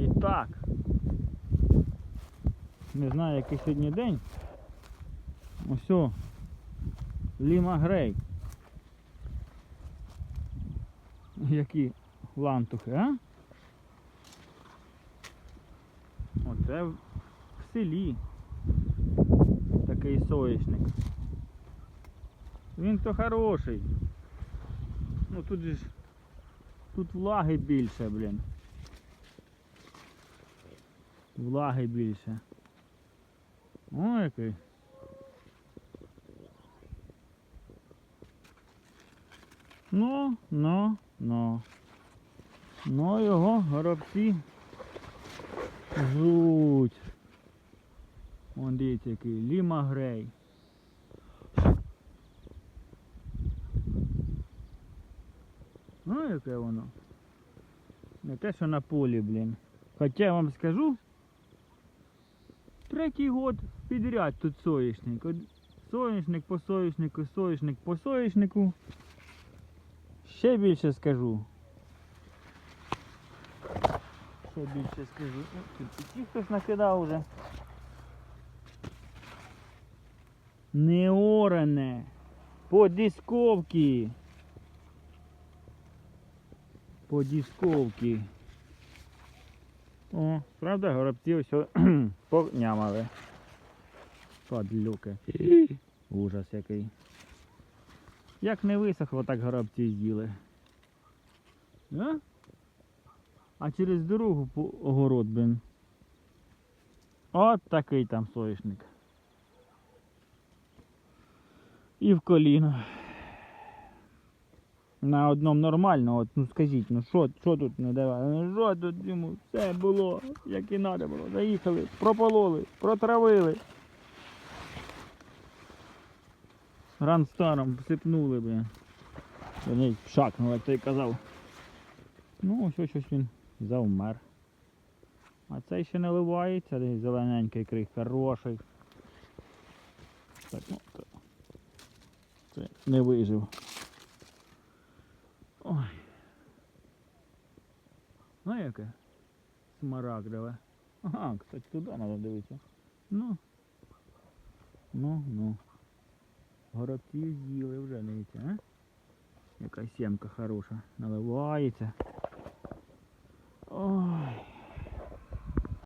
І так. Не знаю, який сьогодні день. Ось Ліма Грей. Які лантухи, а? Оце в селі. Такий соєшник. Він то хороший. Ну тут же ж тут влаги більше, блін. Влаги більше. О, який. Ну, ну, ну. Ну його горобці жуть. Вон дивіться який Ліма Грей. Ну, яке воно. Не те, що на полі, блін. Хоча я вам скажу, третій год підряд тут соняшник. От Соняшник по соняшнику, соняшник по соняшнику. Ще більше скажу. Ще більше скажу. Тут ті хтось накидав уже. Не оране. По дисковці. По дисковці. О, правда, горобці ось о- понямали. Падлюки. Ужас який. Як не висохло, так горобці з'їли. А? а через дорогу по огород, блин. От такий там соняшник. І в коліно. На одному нормально, от, ну скажіть, ну що що тут не давали? Ну що тут йому все було, як і треба було. Заїхали, пропололи, протравили. Ранстаром всипнули би. Вони шакнули, як той казав. Ну, ось щось він завмер. А цей ще не ливається, десь зелененький крик, хороший. Так, ну, це не вижив. Ну яке? Смарагдове. Ага, кстати, туди треба дивитися. Ну. Ну, ну. Горобці з'їли вже, дивіться, а? Яка сімка хороша. Наливається. Ой.